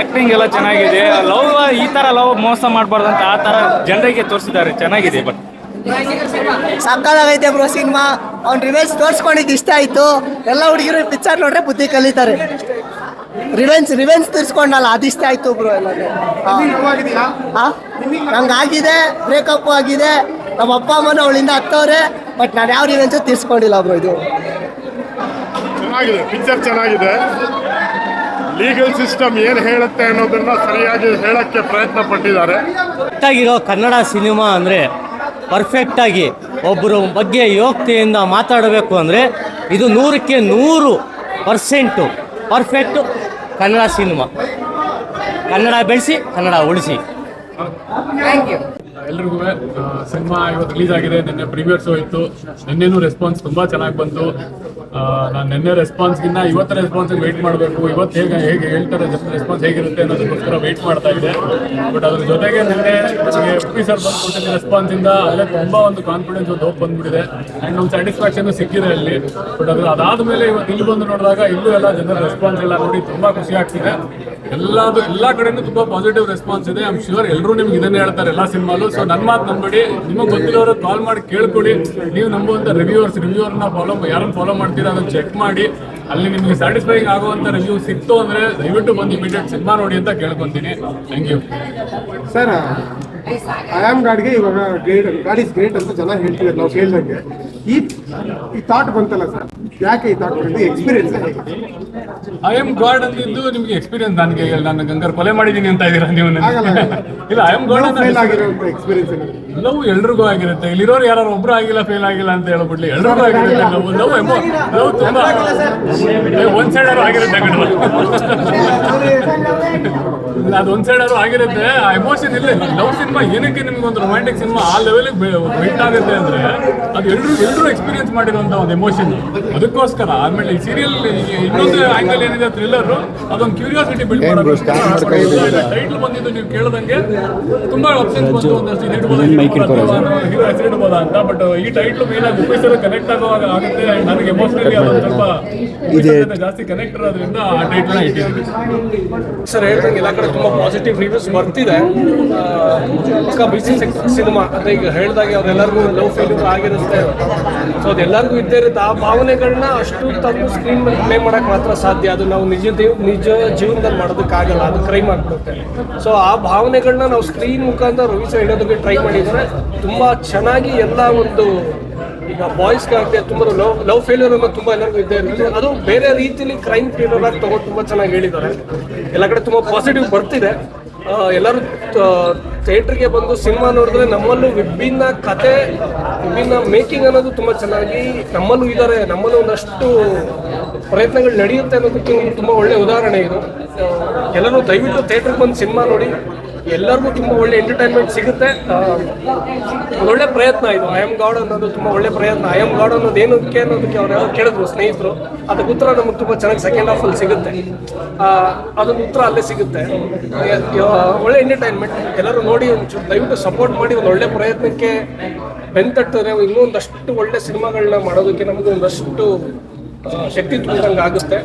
Acting ಎಲ್ಲ ಚೆನ್ನಾಗಿದೆ. Love ಈ ತರ ಲವ್ ಮೋಸ ಮಾಡಬಾರ್ದು ಅಂತ ಆ ತರ ಜನರಿಗೆ ತೋರಿಸಿದ್ದಾರೆ. ಚೆನ್ನಾಗಿದೆ ಬಟ್ ಸಕ್ಕದಾಗೈತೆ ಬ್ರೋ ಸಿನಿಮಾ ಅವ್ನ ರಿವೆನ್ಸ್ ತೋರಿಸ್ಕೊಂಡಿದ್ದು ಇಷ್ಟ ಆಯ್ತು. ಎಲ್ಲ ಹುಡುಗಿರು ಪಿಕ್ಚರ್ ನೋಡ್ರೆ ಬುದ್ಧಿ ಕಲಿತಾರೆ. ರಿವೆನ್ಸ್ ರಿವೆನ್ಸ್ ತೀರ್ಸ್ಕೊಂಡಲ್ಲ ಅದು ಇಷ್ಟ ಆಯ್ತು ಬ್ರೋ ಎಲ್ಲ ನಂಗೆ ಆಗಿದೆ ಬ್ರೇಕಪ್ ಆಗಿದೆ. ನಮ್ಮ ಅಪ್ಪ ಅಮ್ಮನ ಅವಳಿಂದ ಹತ್ತವ್ರೆ ಬಟ್ ನಾನು ಯಾವ ರಿವೆನ್ಸು ತೀರ್ಸ್ಕೊಂಡಿಲ್ಲ ಬ್ರೋ ಇದು. ಚೆನ್ನಾಗಿದೆ ಪಿಕ್ಚರ್ ಚೆನ್ನಾಗಿದೆ. ಲೀಗಲ್ ಸಿಸ್ಟಮ್ ಏನು ಹೇಳುತ್ತೆ ಅನ್ನೋದನ್ನ ಸರಿಯಾಗಿ ಹೇಳಕ್ಕೆ ಪ್ರಯತ್ನ ಪಟ್ಟಿದ್ದಾರೆ ಆಗಿರೋ ಕನ್ನಡ ಸಿನಿಮಾ ಅಂದರೆ ಪರ್ಫೆಕ್ಟಾಗಿ ಒಬ್ಬರ ಬಗ್ಗೆ ಯೋಗ್ಯತೆಯಿಂದ ಮಾತಾಡಬೇಕು ಅಂದರೆ ಇದು ನೂರಕ್ಕೆ ನೂರು percent perfect Kannada cinema. Kannada ಬೆಳೆಸಿ ಕನ್ನಡ ಉಳಿಸಿ. ಎಲ್ರಿಗೂ ಸಿನಿಮಾ ಇವತ್ತು ರಿಲೀಸ್ ಆಗಿದೆ. ನಿನ್ನೆ ಪ್ರೀವಿಯರ್ ಶೋ ಇತ್ತು. ನಿನ್ನೆನೂ ರೆಸ್ಪಾನ್ಸ್ ತುಂಬಾ ಚೆನ್ನಾಗಿ ಬಂತು. ನಾನು ನಿನ್ನೆ ರೆಸ್ಪಾನ್ಸ್ಗಿನ್ನ ಇವತ್ತು ರೆಸ್ಪಾನ್ಸ್ ವೆಯ್ಟ್ ಮಾಡಬೇಕು. ಇವತ್ತು ಹೇಗೆ ಹೇಗೆ ಹೇಳ್ತಾರೆ ರೆಸ್ಪಾನ್ಸ್ ಹೇಗಿರುತ್ತೆ ಅನ್ನೋದಕ್ಕೋಸ್ಕರ ವೆಯ್ಟ್ ಮಾಡ್ತಾ ಇದೆ. ಬಟ್ ಅದ್ರ ಜೊತೆಗೆ ನಿನ್ನೆ ನಮಗೆ ಪಿ ಸರ್ ಬಂದು ಕೊಟ್ಟಿದ್ದ ರೆಸ್ಪಾನ್ಸ್ ಇಂದ ಅಲ್ಲೇ ತುಂಬಾ ಒಂದು ಕಾನ್ಫಿಡೆನ್ಸ್ ಒಂದು ಹೋಗಿ ಬಂದ್ಬಿಟ್ಟಿದೆ. ಆ್ಯಂಡ್ ಒಂದು ಸ್ಯಾಟಿಸ್ಫ್ಯಾಕ್ಷನ್ ಸಿಕ್ಕಿದೆ ಅಲ್ಲಿ. ಬಟ್ ಅದ್ರ ಅದಾದ್ಮೇಲೆ ಇವತ್ತು ಇಲ್ಲಿ ಬಂದು ನೋಡಿದಾಗ ಇಲ್ಲೂ ಎಲ್ಲ ಜನರ ರೆಸ್ಪಾನ್ಸ್ ಎಲ್ಲ ನೋಡಿ ತುಂಬಾ ಖುಷಿ ಆಗ್ತಿದೆ. ಎಲ್ಲದು, ಎಲ್ಲ ಕಡೆನೂ ತುಂಬಾ ಪಾಸಿಟಿವ್ ರೆಸ್ಪಾನ್ಸ್ ಇದೆ. ಐಮ್ ಶೂರ್ ಎಲ್ಲರೂ ನಿಮ್ಗೆ ಇದನ್ನೇ ಹೇಳ್ತಾರೆ ಎಲ್ಲ ಸಿನಿಮಾಲು. ಸೊ ನನ್ನ ಮಾತು ನಂಬಿಡಿ ನಿಮಗೆ ಗೊತ್ತಿರೋರು ಕಾಲ್ ಮಾಡಿ ಕೇಳ್ಕೊಡಿ ನೀವು ನಂಬುವಂತ ರಿವ್ಯೂವರ್ಸ್ ರಿವ್ಯೂವರ್ನ ಫಾಲೋ ಯಾರನ್ನ ಫಾಲೋ ಅದನ್ನ ಚೆಕ್ ಮಾಡಿ, ಅಲ್ಲಿ ನಿಮಗೆ ಸ್ಯಾಟಿಸ್ಫೈಯಿಂಗ್ ಆಗುವಂತ ರಿವ್ಯೂ ಸಿಕ್ತು ಅಂದ್ರೆ ದಯವಿಟ್ಟು ಬಂದು ಇಮಿಡಿಯೇಟ್ ಸಿನಿಮಾ ನೋಡಿ ಅಂತ ಕೇಳ್ಕೊಂತೀನಿ. Thank you sir I am ಗಾಡ್ಗೆ ಇವಾಗ ಗ್ರೇಟ್ ಗಾಡ್ ಇಸ್ ಗ್ರೇಟ್ ಅಂತ ಜನ ಹೇಳ್ತಿದ್ದಾರೆ ನಾವು ಕೇಳ್ದಂಗೆ. ಈ ಈ ಥಾಟ್ ಬಂತಲ್ಲ ಸರ್ ಯಾಕೆ ಈ ಥಾಟ್ ಬಂತು? ಎಕ್ಸ್ಪೀರಿಯನ್ಸ್ ಐ ಎಂ ಗಾಡ್ ಅಂತಿದ್ದು ನಿಮ್ಗೆ ಎಕ್ಸ್ಪೀರಿಯನ್ಸ್ ನನಗೆ ನಾನು ಗಂಗರ್ ಕೊಲೆ ಮಾಡಿದ್ದೀನಿ ಅಂತ ಇದ್ದೀರಾ ನೀವು? ಇಲ್ಲ ಐ ಎಂ ಗಾಡ್ ಫೇಲ್ ಆಗಿರೋಂಥ ಎಕ್ಸ್ಪೀರಿಯನ್ಸ್ ಲವ್ ಎಲ್ರಿಗೂ ಆಗಿರುತ್ತೆ. ಇಲ್ಲಿರೋರು ಯಾರು ಒಬ್ರು ಆಗಿಲ್ಲ ಫೇಲ್ ಆಗಿಲ್ಲ ಅಂತ ಹೇಳ್ಬಿಡ್ಲಿ. ಎಲ್ರಿಗೂ ಆಗಿರುತ್ತೆ. ಲವ್ ಲವ್ ಎಮೋ ಲವ್ ತುಂಬಾ ಒಂದ್ ಸೈಡ್ ಆಗಿರುತ್ತೆ. ಇಲ್ಲ, ಅದು ಒಂದ್ ಸೈಡ್ ಆಗಿರುತ್ತೆ. ಆ ಎಮೋಷನ್ ಇಲ್ಲ ಲವ್ ಸಿನಿಮಾ ಏನಕ್ಕೆ ನಿಮ್ಗೆ ಒಂದು ರೊಮ್ಯಾಂಟಿಕ್ ಸಿನಿಮಾ ಆ ಲೆವೆಲ್ ಬಿಟ್ ಆಗುತ್ತೆ ಅಂದ್ರೆ ಅದು ಎಲ್ರು ಎಲ್ರು ಎಕ್ಸ್ಪೀರಿಯನ್ಸ್ ಮಾಡಿರುವಂತ ಒಂದು ಎಮೋಷನ್ ಅದಕ್ಕೋಸ್ಕರ ಆಮೇಲೆ ಈ ಸೀರಿಯಲ್ ಇನ್ನೊಂದು ಆಂಗಲ್ ಏನಿದೆ ಥ್ರಿಲ್ಲರ್ ಅದೊಂದು ಕ್ಯೂರಿಯಾಸಿಟಿ ಬಿಲ್ಡ್ ಮಾಡೋದು ಟೈಟ್ಲ್ ಬಂದಿದ್ದು ನೀವು ಕೇಳ್ದಂಗೆ ತುಂಬಾ ಆಪ್ಷನ್ಸ್ ಬಂತು ಒಂದಷ್ಟು ಇದು ಇಡ್ಬೋದಾ, ಹೀರೋ ಹೆಸರು ಇಡ್ಬೋದಾ ಅಂತ? ಬಟ್ ಈ ಟೈಟ್ಲ್ ಮೇಲೆ ಉಪಯೋಗಿಸಲು ಕನೆಕ್ಟ್ ಆಗುವಾಗ ಆಗುತ್ತೆ. ನನಗೆ ಎಮೋಷನಲಿ ಅದು ಸ್ವಲ್ಪ ಜಾಸ್ತಿ ಕನೆಕ್ಟ್ ಇರೋದ್ರಿಂದ ಆ ಟೈಟ್ಲ್ ಇಟ್ಟಿದ್ದೀನಿ ಸರ್ ಹೇಳ್ದಂಗೆ ಎಲ್ಲ ಕಡೆ ತುಂಬ ಪಾಸಿಟಿವ್ ರಿವ್ಯೂಸ್ ಬರ್ತಿದೆ. ಪಕ್ಕ ಬಿಸಿ ಸಿನಿಮಾ, ಅಂದರೆ ಈಗ ಹೇಳ್ದಾಗೆ ಅವ್ರೆಲ್ಲರಿಗೂ ಲವ್ ಫೀಲಿಂಗ್ ಆಗಿರುತ್ತೆ. ಸೊ ಅದೆಲ್ಲರಿಗೂ ಇದ್ದೇ ಇರುತ್ತೆ. ಆ ಭಾವನೆಗಳನ್ನ ಅಷ್ಟು ತಂದು ಸ್ಕ್ರೀನ್ ಮೇಲೆ ಪ್ಲೇ ಮಾಡೋಕ್ಕೆ ಮಾತ್ರ ಸಾಧ್ಯ. ಅದು ನಾವು ನಿಜ ದೇವ್, ನಿಜ ಜೀವನದಲ್ಲಿ ಮಾಡೋದಕ್ಕಾಗಲ್ಲ. ಅದು ಕ್ರೈಮ್ ಆಗ್ಬಿಡುತ್ತೆ. ಸೊ ಆ ಭಾವನೆಗಳನ್ನ ನಾವು ಸ್ಕ್ರೀನ್ ಮುಖಾಂತರ ರವಿ ಸರ್ ಹೇಳೋದಕ್ಕೆ ಟ್ರೈ ಮಾಡಿದರೆ ತುಂಬ ಚೆನ್ನಾಗಿ ಎಲ್ಲ ಒಂದು ಈಗ ಬಾಯ್ಸ್ಗಾಗಲಿ ತುಂಬ ಲವ್ ಲವ್ ಫೇಲ್ಯೂರ್ ಅನ್ನೋದು ತುಂಬ ಎಲ್ಲರಿಗೂ ಇದ್ದೇ ಇರುತ್ತೆ. ಅದು ಬೇರೆ ರೀತಿಯಲ್ಲಿ ಕ್ರೈಮ್ ಫೇಲ್ಯೂರ್ ಆಗಿ ತಗೊಂಡು ತುಂಬ ಚೆನ್ನಾಗಿ ಹೇಳಿದ್ದಾರೆ. ಎಲ್ಲ ಕಡೆ ತುಂಬ ಪಾಸಿಟಿವ್ ಬರ್ತಿದೆ. ಎಲ್ಲರೂ ಥಿಯೇಟ್ರಿಗೆ ಬಂದು ಸಿನಿಮಾ ನೋಡಿದ್ರೆ ನಮ್ಮಲ್ಲೂ ವಿಭಿನ್ನ ಕತೆ, ವಿಭಿನ್ನ ಮೇಕಿಂಗ್ ಅನ್ನೋದು ತುಂಬ ಚೆನ್ನಾಗಿ ನಮ್ಮಲ್ಲೂ ಇದ್ದಾರೆ. ನಮ್ಮಲ್ಲೂ ಒಂದಷ್ಟು ಪ್ರಯತ್ನಗಳು ನಡೆಯುತ್ತೆ ಅನ್ನೋದಕ್ಕೆ ಒಂದು ತುಂಬ ಒಳ್ಳೆಯ ಉದಾಹರಣೆ ಇದು. ಎಲ್ಲರೂ ದಯವಿಟ್ಟು ಥಿಯೇಟ್ರಿಗೆ ಬಂದು ಸಿನಿಮಾ ನೋಡಿ. ಎಲ್ಲರಿಗೂ ತುಂಬ ಒಳ್ಳೆ ಎಂಟರ್ಟೈನ್ಮೆಂಟ್ ಸಿಗುತ್ತೆ. ಒಳ್ಳೆ ಪ್ರಯತ್ನ ಇದು. ಐ ಆಮ್ ಗಾಡ್ ಅನ್ನೋದು ತುಂಬ ಒಳ್ಳೆ ಪ್ರಯತ್ನ. ಐ ಆಮ್ ಗಾಡ್ ಅನ್ನೋದು ಏನಕ್ಕೆ ಅನ್ನೋದಕ್ಕೆ ಅವ್ರು ಕೇಳಿದ್ರು ಸ್ನೇಹಿತರು. ಅದಕ್ಕೆ ಉತ್ತರ ನಮಗೆ ತುಂಬ ಚೆನ್ನಾಗಿ ಸೆಕೆಂಡ್ ಹಾಫಲ್ಲಿ ಸಿಗುತ್ತೆ. ಅದೊಂದು ಉತ್ತರ ಅಲ್ಲೇ ಸಿಗುತ್ತೆ. ಒಳ್ಳೆ ಎಂಟರ್ಟೈನ್ಮೆಂಟ್ ಎಲ್ಲರೂ ನೋಡಿ ಒಂಚೂರು ದಯವಿಟ್ಟು ಸಪೋರ್ಟ್ ಮಾಡಿ ಒಂದು ಒಳ್ಳೆ ಪ್ರಯತ್ನಕ್ಕೆ ಬೆಂತಟ್ಟಿದ್ರೆ ಇನ್ನೂ ಒಂದಷ್ಟು ಒಳ್ಳೆ ಸಿನಿಮಾಗಳನ್ನ ಮಾಡೋದಕ್ಕೆ ನಮಗೆ ಒಂದಷ್ಟು ಶಕ್ತಿ ತುಂಬಿದಂಗೆ ಆಗುತ್ತೆ.